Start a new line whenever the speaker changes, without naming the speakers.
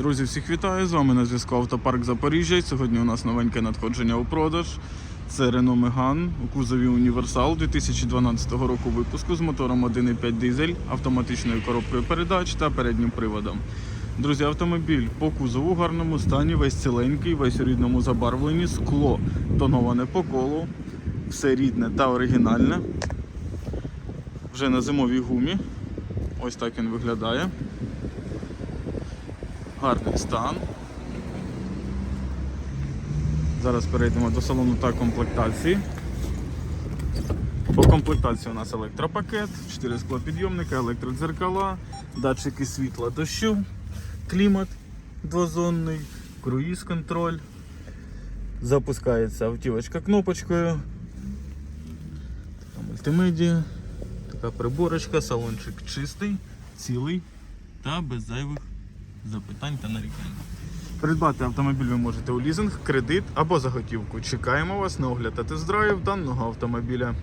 Друзі, всіх вітаю! З вами на зв'язку Автопарк Запоріжжя. Сьогодні у нас новеньке надходження у продаж. Це Renault Megane у кузові Універсал 2012 року випуску з мотором 1.5 дизель, автоматичною коробкою передач та переднім приводом. Друзі, автомобіль по кузову в гарному стані, весь ціленький, весь у рідному забарвленні, скло тоноване по колу, все рідне та оригінальне. Вже на зимовій гумі. Ось так він виглядає. Гарний стан. Зараз перейдемо до салону та комплектації. По комплектації у нас електропакет, 4 склопідйомника, електродзеркала, датчики світла дощу, клімат двозонний, круїз контроль. Запускається автівочка кнопочкою. Така мультимедія, така приборочка, салончик чистий, цілий та без зайвих запитань та нарікань. Придбати автомобіль ви можете у лізинг, кредит або за готівку. Чекаємо вас на огляд та тест-драйв даного автомобіля.